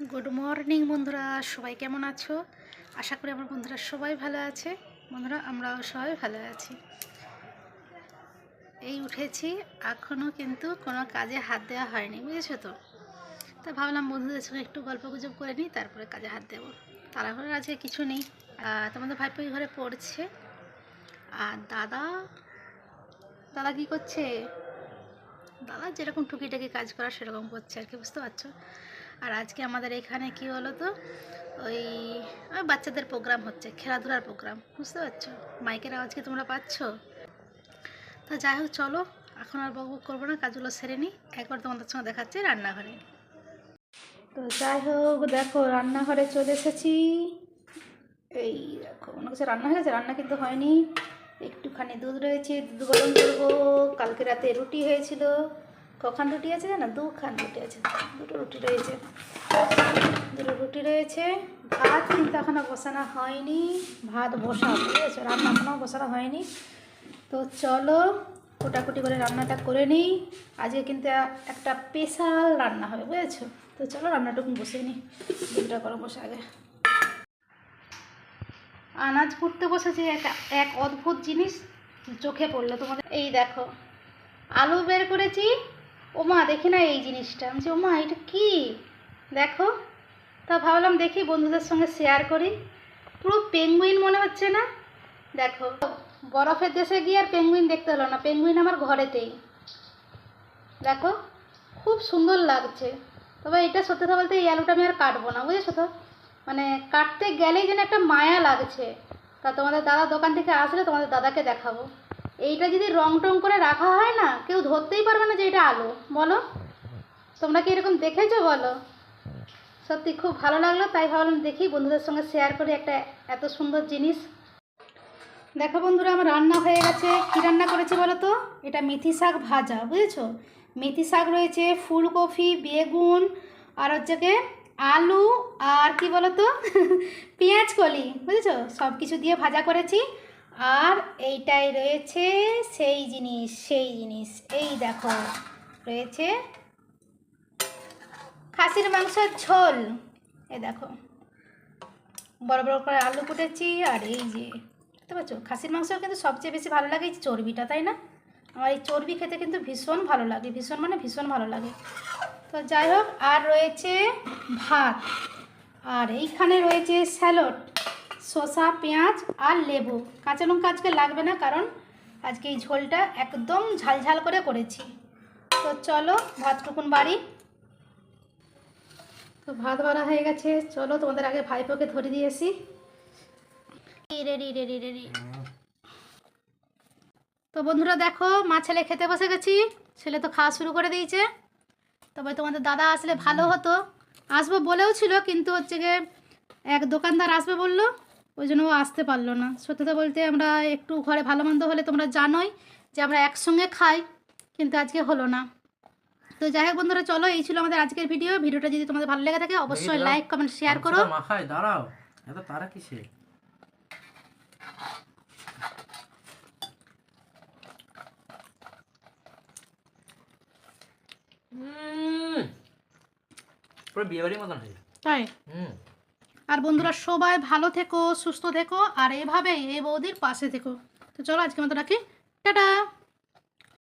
Good morning বন্ধুরা। সবাই কেমন আছো? আশা করি আমার বন্ধুরা সবাই ভালো আছে। বন্ধুরা, আমরাও সবাই ভালো আছি। এই উঠেছি। এখনও কিন্তু কোনো কাজে হাত দেওয়া হয়নি, বুঝেছ তো? তা ভাবলাম বন্ধুদের সঙ্গে একটু গল্প গুজব করে নিই, তারপরে কাজে হাত দেবো। তাড়াহুড়োর আজকে কিছু নেই। তোমাদের ভাইপো ঘরে পড়ছে। আর দাদা? দাদা কি করছে? দাদা যেরকম টুকিটাকি কাজ করা সেরকম করছে আর কি, বুঝতে পারছ? আর আজকে আমাদের এখানে কি হলো তো ওই বাচ্চাদের প্রোগ্রাম হচ্ছে, খেলাধুলার প্রোগ্রাম, বুঝতে পারছ? মাইকের আওয়াজ কি তোমরা পাচ্ছ? তা যাই হোক, চলো, এখন আর বকবক করব না, কাজগুলো সেরে নিই, একবার তোমাদের সঙ্গে দেখাচ্ছি রান্নাঘরে। তো যাই হোক, দেখো, রান্নাঘরে চলে এসেছি। এই দেখো, মনে কিছু রান্না হয়ে গেছে রান্না কিন্তু হয়নি। একটুখানি দুধ রয়েছে, দুধ গরম করব। কালকে রাতে রুটি হয়েছিল। কখান রুটি আছে জানো? দুখান রুটি আছে। দুটো রুটি রয়েছে। দুটো রুটি রয়েছে। ভাত কিন্তু এখনও বসানো হয়নি। ভাত বসাবো বুঝেছ? রান্না এখনও বসানো হয়নি। তো চলো, কোটাকুটি করে রান্নাটা করে নিই। আজকে কিন্তু একটা স্পেশাল রান্না হবে, বুঝেছ? তো চলো, রান্নাটুকু বসে নিই দুধটা গরম বসে আগে। আনাজ কুটতে বসেছি, এক এক অদ্ভুত জিনিস চোখে পড়ল তোমাদের। এই দেখো, আলু বের করেছি ওমা দেখি না এই জিনিসটা। আমি বলছি, ওমা এটা কি? দেখো তা ভাবলাম দেখি বন্ধুদের সঙ্গে শেয়ার করি। পুরো পেঙ্গুইন মনে হচ্ছে না? দেখো বরফের দেশে গিয়ে আর পেঙ্গুইন দেখতে হলো না। পেঙ্গুইন আমার ঘরেতেই। দেখো খুব সুন্দর লাগছে। তবে এটা সত্যি কথা বলতে এই আলুটা আমি আর কাটবো না বুঝেছ তো? মানে কাটতে গেলেই যেন একটা মায়া লাগছে। তা তোমাদের দাদা দোকান থেকে আসলে তোমাদের দাদাকে দেখাবো। এইটা যদি রং টং করে রাখা হয় না, কেউ ধরতেই পারবে না যে এটা আলু। বলো? তোমরা কি এরকম দেখেছ বলো? সত্যি খুব ভালো লাগল, তাই ভাবলাম দেখি বন্ধুদের সঙ্গে শেয়ার করি একটা এত সুন্দর জিনিস। দেখো বন্ধুরা, আমার রান্না হয়ে গেছে। কী রান্না করেছি বলো তো? এটা মেথি শাক ভাজা, বুঝেছ? মেথি শাক রয়েছে, ফুলকপি, বেগুন, আর হচ্ছে কি, আলু, আর কি বলো তো? পেঁয়াজ কলি, বুঝেছ? সব কিছু দিয়ে ভাজা করেছি। আর এইটাই রয়েছে সেই জিনিস সেই জিনিস। এই দেখো, রয়েছে খাসির মাংসের ঝোল। এই দেখো, বড় বড় করে আলু কুটেছি আর এই যে বুঝতে পারছ খাসির মাংস কিন্তু সবচেয়ে বেশি ভালো লাগে এই চর্বিটা, তাই না? আমার এই চর্বি খেতে কিন্তু ভীষণ ভালো লাগে, ভীষণ মানে ভীষণ ভালো লাগে। তো যাই হোক, আর রয়েছে ভাত। আর এইখানে রয়েছে স্যালড। শসা, পেঁয়াজ আর লেবু। কাঁচা লঙ্কা আজকে লাগবে না, কারণ আজকে এই ঝোলটা একদম ঝালঝাল করে করেছি। তো চলো, ভাতটুকুন বাড়ি। তো ভাত বাড়া হয়ে গেছে। চলো, তোমাদের আগে ভাইপোকে ধরে দিয়েছি রেডি রেডি রেডি তো বন্ধুরা দেখো, মা ছেলে খেতে বসে গেছি। ছেলে তো খাওয়া শুরু করে দিয়েছে। তবে তোমাদের দাদা আসলে ভালো হতো। আসব বলেও ছিল, কিন্তু হচ্ছে গিয়ে এক দোকানদার আসবে বলল। ওই জন্য ও আসতে পারল না। সত্যি কথা বলতে আমরা একটু ঘরে ভালো মন্দ হলে তোমরা জানোই যে আমরা একসঙ্গে খাই কিন্তু আজকে হলো না। তো যাই হোক বন্ধুরা চলো এই ছিল আমাদের আজকের ভিডিও ভিডিওটা যদি তোমাদের ভালো লেগে থাকে অবশ্যই লাইক কমেন্ট শেয়ার করো। মাখায় দাঁড়াও। এত তারা কিসে পুরো মতন হয়ে তাই? হুম। আর বন্ধুরা সবাই ভালো থেকো, সুস্থ থেকো, আর এভাবেই এই বৌদির পাশে থেকো। তো চলো আজকে মতো রাখি। টাটা!